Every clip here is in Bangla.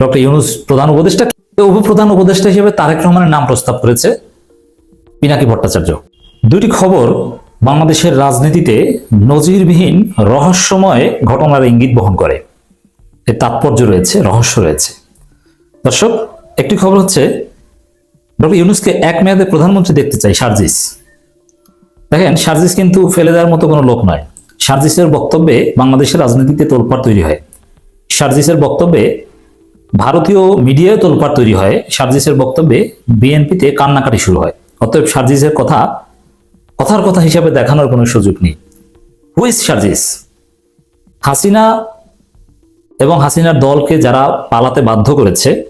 ডক্টর ইউনুস প্রধান উপদেষ্টা উপপ্রধান উপদেষ্টা হিসেবে তারেক রহমানের নাম প্রস্তাব করেছে পিনাকি ভট্টাচার্য। দুটি খবর বাংলাদেশের রাজনীতিতে নজিরবিহীন রহস্যময় ঘটনার ইঙ্গিত বহন করে। এর তাৎপর্য রয়েছে, রহস্য রয়েছে। দর্শক, একটি খবর হচ্ছে, ডক্টর ইউনুসকে এক মেয়াদে প্রধানমন্ত্রী দেখতে চাই, সার্জিস। দেখেন, সার্জিস কিন্তু ফেলে দেওয়ার মতো কোনো লোক নয়। সার্জিসের বক্তব্যে বাংলাদেশের রাজনীতিতে তোলপাড় তৈরি হয়। সার্জিসের বক্তব্যে ভারতীয় মিডিয়ায় তোলপাড় তৈরি হয় সার্জিসের বক্তব্যে, বিএনপিতে কান্নাকাটি শুরু হয়। অতএব সার্জিসের কথা, কথার কথা হিসাবে দেখানোর কোনো সুযোগ নেই। হুইস সার্জিস? হাসিনা এবং হাসিনার দলকে যারা পালাতে বাধ্য করেছে,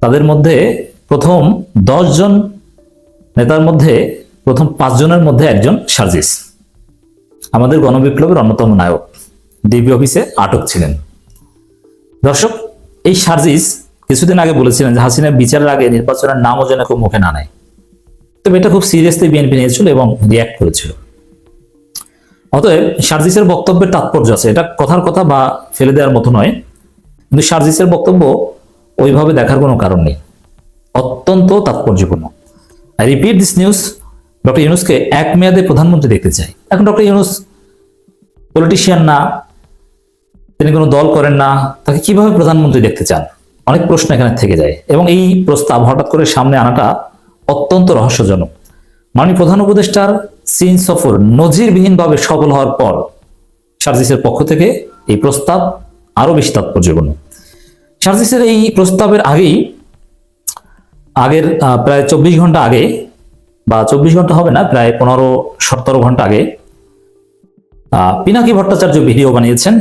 তাদের মধ্যে প্রথম দশ জন নেতার মধ্যে, প্রথম পাঁচজনের মধ্যে একজন সার্জিস। আমাদের গণবিপ্লবের অন্যতম নায়ক। ডিবি অফিসে আটক ছিলেন। দর্শক এই সার্জিস কিছুদিন আগে বলেছিলেন যে হাসিনার বিচারের আগে নির্বাচনের নামও যেন খুব মুখে না নেয়। তবে এটা খুব সিরিয়াসলি বিএনপি নিয়েছিল এবং রিয়াক্ট করেছিল। অতএব সার্জিসের বক্তব্যের তাৎপর্য আছে। এটা কথার কথা বা ফেলে দেওয়ার মতো নয়। কিন্তু সার্জিসের বক্তব্য ওইভাবে দেখার কোনো কারণ নেই। অত্যন্ত তাৎপর্যপূর্ণ। I repeat this news doctor ইউনুসকে এক মেয়াদে প্রধানমন্ত্রী দেখতে চাই। এখন ডক্টর ইউনুস পলিটিশিয়ান না তিনি কোনো দল করেন না, তাকে কীভাবে প্রধানমন্ত্রী দেখতে চান? অনেক প্রশ্ন এখানে থেকে যায়। এবং এই প্রস্তাব হঠাৎ করে সামনে আনাটা অত্যন্ত রহস্যজনক। মাননীয় প্রধান উপদেষ্টার চীন সফর নজিরবিহীনভাবে সফল হওয়ার পর সার্জিসের পক্ষ থেকে এই প্রস্তাব আরও বেশি তাৎপর্যপূর্ণ। সার্জিসের এই প্রস্তাবের আগেই, আগের প্রায় চব্বিশ ঘণ্টা আগে, বা চব্বিশ ঘণ্টা হবে না, প্রায় পনেরো, সতেরো ঘণ্টা আগে পিনাকি ভট্টাচার্য ভিডিও বানিয়েছেন।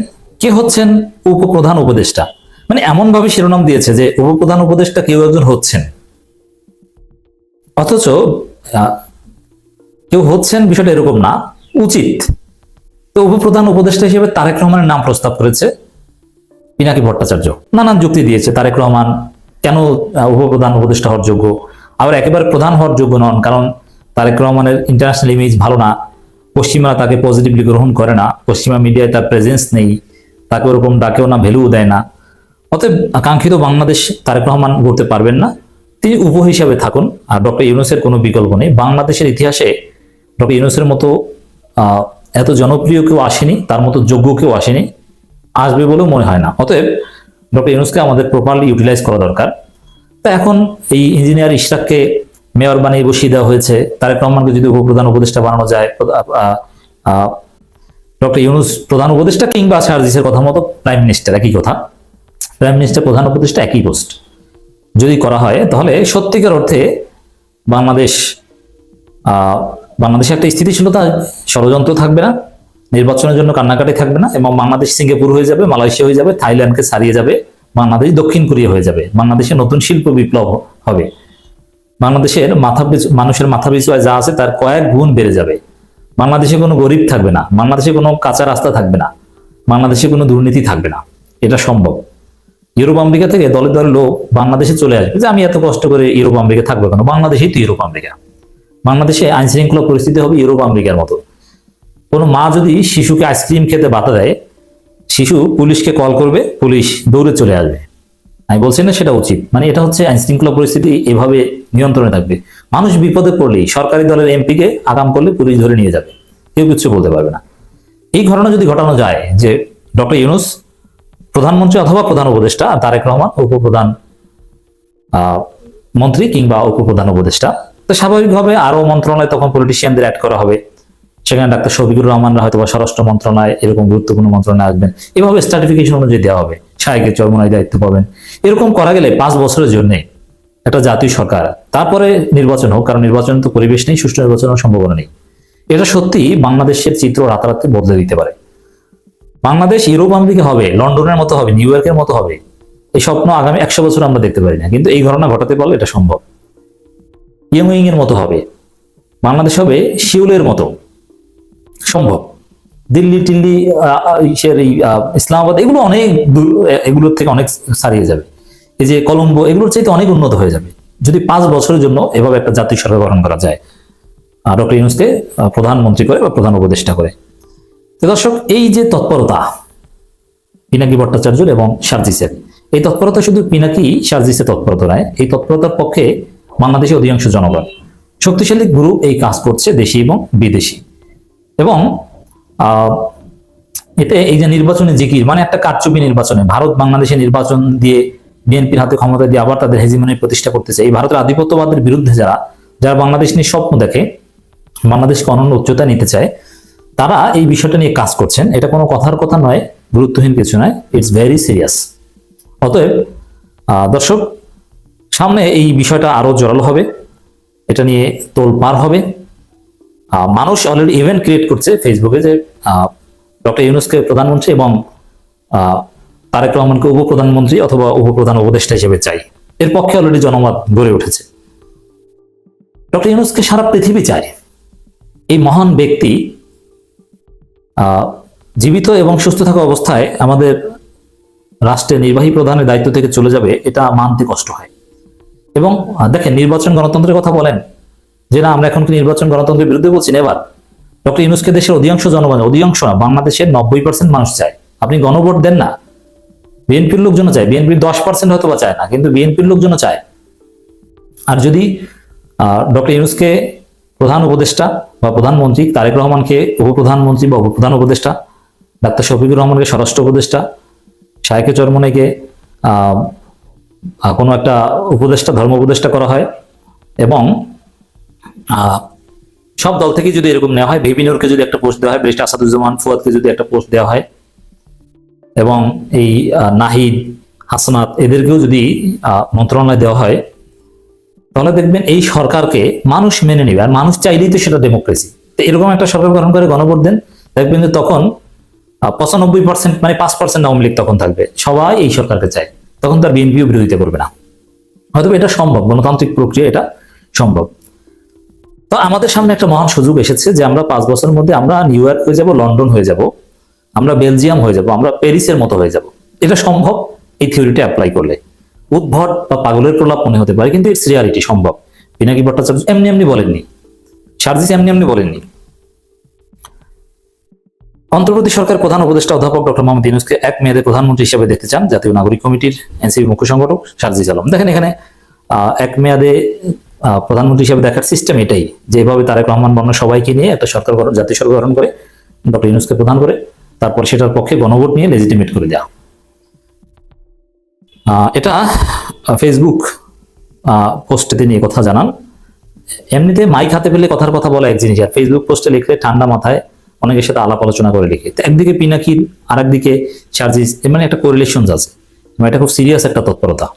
কে হচ্ছেন উপপ্রধান উপদেষ্টা? মানে এমন ভাবে শিরোনাম দিয়েছে যে উপপ্রধান উপদেষ্টা কেউ একজন হচ্ছেন। অথচ কেউ হচ্ছেন বিষয়টা এরকম না, উচিত। তো উপপ্রধান উপদেষ্টা হিসেবে তারেক রহমানের নাম প্রস্তাব করেছে পিনাকি ভট্টাচার্য। নানান যুক্তি দিয়েছে, তারেক রহমান কেন উপপ্রধান উপদেষ্টা হওয়ার যোগ্য? আবার একেবারে প্রধান হওয়ার যোগ্য নন, কারণ তারেক রহমানের ইন্টারন্যাশনাল ইমেজ ভালো না। পশ্চিমারা তাকে পজিটিভলি গ্রহণ করে না, পশ্চিমা মিডিয়ায় তার প্রেজেন্স নেই। তাকে ওরকম ডাকেও না ভ্যালু দেয় না। অতএব আকাঙ্ক্ষিত বাংলাদেশ তারেক রহমান গড়তে পারবেন না। তিনি উপ হিসাবে থাকুন। আর ডক্টর ইউনুসের কোনো বিকল্প নেই। বাংলাদেশের ইতিহাসে ডক্টর ইউনুসের মতো এত জনপ্রিয় কেউ আসেনি, তার মতো যোগ্য কেউ আসেনি। আসবে বলেও মনে হয় না। অতএব ডক্টর ইউনুসকে আমাদের প্রপারলি ইউটিলাইজ করা দরকার। তা এখন এই ইঞ্জিনিয়ার ইশরাককে মেয়র বানিয়ে বসিয়ে দেওয়া হয়েছে। তারেক রহমানকে যদি উপপ্রধান উপদেষ্টা বানানো যায় ডক্টর ইউনুস প্রধান উপদেষ্টা কিংবা সার্জিসের কথা মতো প্রাইম মিনিস্টার, একই কথা। প্রাইম মিনিস্টার, প্রধান উপদেষ্টা একই পোস্ট। যদি করা হয়, তাহলে সত্যিকার অর্থে বাংলাদেশ বাংলাদেশে একটা স্থিতিশীলতা ষড়যন্ত্র থাকবে না, নির্বাচনের জন্য কান্নাকাটি থাকবে না এবং বাংলাদেশ সিঙ্গাপুর হয়ে যাবে, মালয়েশিয়া হয়ে যাবে, থাইল্যান্ডকে ছাড়িয়ে যাবে, বাংলাদেশ দক্ষিণ কোরিয়া হয়ে যাবে বাংলাদেশে নতুন শিল্প বিপ্লব হবে। বাংলাদেশের মাথা মানুষের মাথা পিছু যা আছে তার কয়েক গুণ বেড়ে যাবে। বাংলাদেশে কোনো গরিব থাকবে না, বাংলাদেশে কোনো কাঁচা রাস্তা থাকবে না, বাংলাদেশে কোনো দুর্নীতি থাকবে না, এটা সম্ভব। ইউরোপ আমেরিকা থেকে দলে দলে লোক বাংলাদেশে চলে আসবে যে আমি এত কষ্ট করে ইউরোপ আমেরিকা থাকব কেন? বাংলাদেশেই তো ইউরোপ আমেরিকা। বাংলাদেশে আইন শৃঙ্খলা পরিস্থিতি হবে ইউরোপ আমেরিকার মতো। কোনো মা যদি শিশুকে আইসক্রিম খেতে বাধা দেয়, শিশু পুলিশকে কল করবে, পুলিশ দৌড়ে চলে আসবে। আমি বলছি না সেটা উচিত মানে এটা হচ্ছে আইন শৃঙ্খলা পরিস্থিতি এভাবে নিয়ন্ত্রণে থাকবে। মানুষ বিপদে পড়লেই সরকারি দলের এমপিকে আগাম করলে পুলিশ ধরে নিয়ে যাবে। কেউ কিছু বলতে পারবে না। এই ঘটনা যদি ঘটানো যায় যে ডক্টর ইউনুস প্রধানমন্ত্রী অথবা প্রধান উপদেষ্টা, তারেক রহমান উপপ্রধান মন্ত্রী কিংবা উপপ্রধান উপদেষ্টা, তো স্বাভাবিকভাবে আরও মন্ত্রণালয় তখন পলিটিশিয়ানদের অ্যাড করা হবে। সেখানে ডাক্তার শফিকুর রহমানরা হয়তো বা স্বরাষ্ট্র মন্ত্রণালয় এরকম গুরুত্বপূর্ণ মন্ত্রণালয়ে আসবেন এভাবে স্ট্রাটিফিকেশন অনুযায়ী দেওয়া হবে। সাহেবের চরমনায় দায়িত্ব পাবেন। এরকম করা গেলে পাঁচ বছরের জন্য একটা জাতীয় সরকার। তারপরে নির্বাচন হোক, কারণ নির্বাচন তো পরিবেশ নেই, সুষ্ঠু নির্বাচনের সম্ভাবনা নেই। এটা সত্যি বাংলাদেশের চিত্র রাতারাতি বদলে দিতে পারে। বাংলাদেশ ইউরোপ আমেরিকা হবে, লন্ডনের মতো হবে, নিউ ইয়র্কের মতো হবে। এই স্বপ্ন আগামী একশো বছর আমরা দেখতে পারি না, কিন্তু এই ঘটনা ঘটাতে পারলে এটা সম্ভব। ইয়ং এর মতো হবে, বাংলাদেশ হবে শিউলের মতো। সম্ভব। দিল্লি, টিল্লি ইসলামাবাদ, এগুলো অনেক এগুলোর থেকে অনেক সারিয়ে যাবে। এই যে কলম্বো, এগুলোর চাইতে অনেক উন্নত হয়ে যাবে। যদি পাঁচ বছরের জন্য এভাবে একটা জাতীয় সরকার গঠন করা যায় ডক্টর ইউনুসকে প্রধানমন্ত্রী করে বা প্রধান উপদেষ্টা করে। দর্শক, এই যে তৎপরতা, পিনাকি ভট্টাচার্য এবং সার্জিসের এই তৎপরতা শুধু পিনাকি সার্জিসের তৎপরতা নয়, এই তৎপরতার পক্ষে বাংলাদেশের অধিকাংশ জনগণ শক্তিশালী গ্রুপ এই কাজ করছে, দেশি এবং বিদেশি। এবং এতে এই যে নির্বাচনে জিকির মানে একটা কারচুপি নির্বাচনে, ভারত বাংলাদেশে নির্বাচন দিয়ে বিএনপির হাতে ক্ষমতা দিয়ে আবার তাদের হেজিমনি প্রতিষ্ঠা করতেছে। এই ভারতের আধিপত্যবাদের বিরুদ্ধে যারা যারা বাংলাদেশ নিয়ে স্বপ্ন দেখে, বাংলাদেশকে অনন্য উচ্চতা নিতে চায়, তারা এই বিষয়টা নিয়ে কাজ করছেন। এটা কোনো কথার কথা নয়, গুরুত্বহীন কিছু নয় ইটস ভেরি সিরিয়াস অতএব দর্শক, সামনে এই বিষয়টা আরও জোরালো হবে। এটা নিয়ে তোল পার হবে। মানুষ অলরেডি ইভেন্ট ক্রিয়েট করছে ফেসবুকে যে ডক্টর ইউনুসকে প্রধানমন্ত্রী এবং তারেক রহমানকে উপপ্রধানমন্ত্রী অথবা উপপ্রধান উপদেষ্টা হিসেবে চাই। এর পক্ষে অলরেডি জনমত গড়ে উঠেছে। ডক্টর ইউনুসকে সারা পৃথিবী চায়। এই মহান ব্যক্তি জীবিত এবং সুস্থ থাকা অবস্থায় আমাদের রাষ্ট্রের নির্বাহী প্রধানের দায়িত্ব থেকে চলে যাবে, এটা মানতে কষ্ট হয়। এবং দেখেন, নির্বাচন গণতন্ত্রের কথা বলেন। যে না, আমরা এখন কি নির্বাচন গণতন্ত্রের বিরুদ্ধে বলছি? এবার ডক্টর ইউনুসকে দেশের অধিকাংশ জনগণ, অধিকাংশ বাংলাদেশের নব্বই পার্সেন্ট মানুষ চায়। আপনি গণভোট দেন না। বিএনপির লোকজন চায়, বিএনপির দশ পার্সেন্ট হয়তো বা চায় না, কিন্তু বিএনপির লোকজন চায়। আর যদি ডক্টর ইউনুসকে প্রধান উপদেষ্টা বা প্রধানমন্ত্রী তারেক রহমানকে উপপ্রধানমন্ত্রী বা উপপ্রধান উপদেষ্টা, ডাক্তার শফিকুর রহমানকে স্বরাষ্ট্র উপদেষ্টা শায়কে চরমনেকে কোনো একটা উপদেষ্টা, ধর্ম উপদেষ্টা করা হয়, এবং সব দল থেকে যদি এরকম নেওয়া হয় বিভিন্নকে যদি একটা পোস্ট দেওয়া হয় ব্রিস্ট আসাদুজ্জামান ফুয়াদকে যদি একটা পোস্ট দেওয়া হয় এবং এই নাহিদ, হাসনাত এদেরকেও যদি মন্ত্রণালয় দেওয়া হয়, তাহলে দেখবেন এই সরকারকে মানুষ মেনে নেবে। আর মানুষ চাইলেই তো সেটা ডেমোক্রেসি তো এরকম একটা সরকার গঠন করে গণভোট দেন, দেখবেন যে তখন পঁচানব্বই পার্সেন্ট মানে পাঁচ পার্সেন্ট আওয়ামী লীগ তখন থাকবে। সবাই এই সরকারকে চায়। তখন তার বিএনপিও বিরোধিতা করবে না। হয়তো এটা সম্ভব, গণতান্ত্রিক প্রক্রিয়া এটা সম্ভব। তো আমাদের সামনে একটা মহান সুযোগ এসেছে যে আমরা পাঁচ বছরের মধ্যে আমরা নিউ ইয়র্ক হয়ে যাব, লন্ডন হয়ে যাব। আমরা বেলজিয়াম হয়ে যাব, আমরা প্যারিসের মতো হয়ে যাব। এটা সম্ভব? এই থিওরিটা অ্যাপ্লাই করলে। উদ্ভট বা পাগলের প্রলাপ মনে হতে পারে, কিন্তু ইটস রিয়ালিটি সম্ভব। পিনাকি ভট্টাচার্য এমনি এমনি বলেননি। সার্জিস এমনি এমনি বলেননি। অন্তর্বর্তী সরকার প্রধান উপদেষ্টা অধ্যাপক ডক্টর মোহাম্মদ ইউনুসকে এক মেয়াদে প্রধানমন্ত্রী হিসেবে দেখতে চান জাতীয় নাগরিক কমিটির এনসিপি মুখ্য সংগঠক সার্জিস আলম। দেখেন এখানে এক মেয়াদে প্রধানমন্ত্রী হিসেবে দেখার সিস্টেম এটাই, যে এভাবে তারেক রহমান বর্ণ সবাইকে নিয়ে একটা সরকার জাতীয় সরকার গঠন করে ডক্টর ইউনুসকে প্রধান করে। তারপর সেটার পক্ষে গণভোট নিয়ে লেজিটিমেট করে দেওয়া এটা ফেসবুক পোস্টে তিনি কথা জানান। এমনিতে মাইক হাতে পেলে কথার কথা বলা এক জিনিস, আর ফেসবুক পোস্টে লিখলে ঠান্ডা মাথায় অনেকের সাথে আলাপ আলোচনা করে লিখে। তো একদিকে পিনাকির আর একদিকে সার্জিস, এর মানে একটা কোরিলেশন আছে। এটা খুব সিরিয়াস একটা তৎপরতা।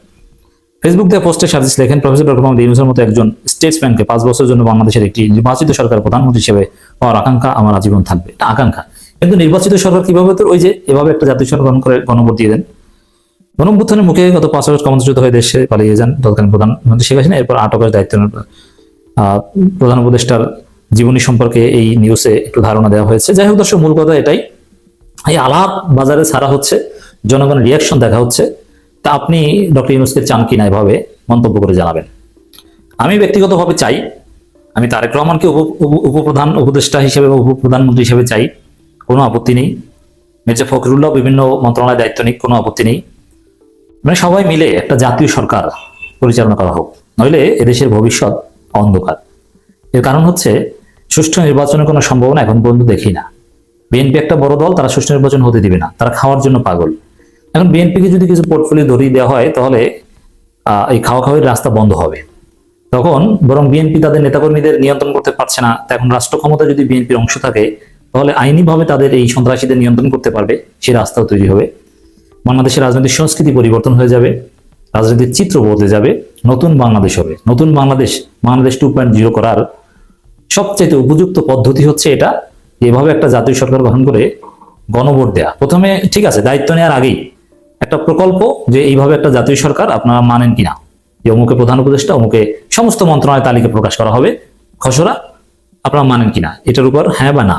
ফেসবুক দিয়ে পোস্টে সার্জিস লেখেন প্রফেসর ডক্টর মোহাম্মদ ইউনুসের মতো একজন স্টেটসম্যানকে পাঁচ বছরের জন্য বাংলাদেশের একটি নির্বাচিত সরকার প্রধানমন্ত্রী হিসেবে পাওয়ার আকাঙ্ক্ষা আমার আজীবন থাকবে। এটা আকাঙ্ক্ষা। কিন্তু নির্বাচিত সরকার কীভাবে তো ওই যে এভাবে একটা জাতীয় সরকার গঠন করে গণভোট দিয়ে দেন? গণভ্যুত্থানের মুখে গত পাঁচ আগস্ট ক্ষমতাচ্যুত হয়ে দেশে পালিয়ে যান তৎকালীন প্রধানমন্ত্রী শেখ হাসিনা। এরপর আটকের দায়িত্ব নেন। আহ, প্রধান উপদেষ্টার জীবনী সম্পর্কে এই নিউজে একটু ধারণা দেওয়া হয়েছে। যাই হোক দর্শক মূল কথা এটাই। এই আলাপ বাজারে ছাড়া হচ্ছে জনগণের রিয়াকশন দেখা হচ্ছে। তা আপনি ডক্টর ইউনুসকে চান কিনা এভাবে মন্তব্য করে জানাবেন। আমি ব্যক্তিগতভাবে চাই আমি তারেক রহমানকে উপ- উপ- উপপ্রধান উপদেষ্টা হিসেবে উপপ্রধানমন্ত্রী হিসেবে চাই। কোনো আপত্তি নেই। মির্জা ফখরুল্লাহ বিভিন্ন মন্ত্রণালয়ের দায়িত্ব নিক, কোনো আপত্তি নেই। মানে সবাই মিলে একটা জাতীয় সরকার পরিচালনা করা হোক, নইলে এদেশের ভবিষ্যৎ অন্ধকার। এর কারণ হচ্ছে, সুষ্ঠু নির্বাচনের কোনো সম্ভাবনা এখন পর্যন্ত দেখি না। বিএনপি একটা বড় দল, তারা সুষ্ঠু নির্বাচন হতে দিবে না, তারা খাওয়ার জন্য পাগল। এখন বিএনপিকে যদি কিছু পোর্টফোলিও ধরিয়ে দেওয়া হয়, তাহলে এই খাওয়া খাওয়ার রাস্তা বন্ধ হবে। তখন বরং বিএনপি তাদের নেতাকর্মীদের নিয়ন্ত্রণ করতে পারছে না, তা এখন রাষ্ট্র ক্ষমতা যদি বিএনপির অংশ থাকে তাহলে আইনিভাবে তাদের এই সন্ত্রাসীদের নিয়ন্ত্রণ করতে পারবে সেই রাস্তাও তৈরি হবে। বাংলাদেশের রাজনৈতিক সংস্কৃতি পরিবর্তন হয়ে যাবে, রাজনৈতিক চিত্র বদলে যাবে, নতুন বাংলাদেশ হবে। নতুন Bangladesh Bangladesh two point zero করার সবচেয়ে উপযুক্ত পদ্ধতি হচ্ছে এটা, এভাবে একটা জাতীয় সরকার গঠন করে গণভোট দেয়া। প্রথমে ঠিক আছে, দায়িত্ব নেওয়ার আগেই একটা প্রকল্প যে এইভাবে একটা জাতীয় সরকার আপনারা মানেন কিনা। যে অমুকে প্রধান উপদেষ্টা অমুকে সমস্ত মন্ত্রণালয় তালিকা প্রকাশ করা হবে, খসড়া, আপনারা মানেন কিনা, এটার উপর হ্যাঁ বা না।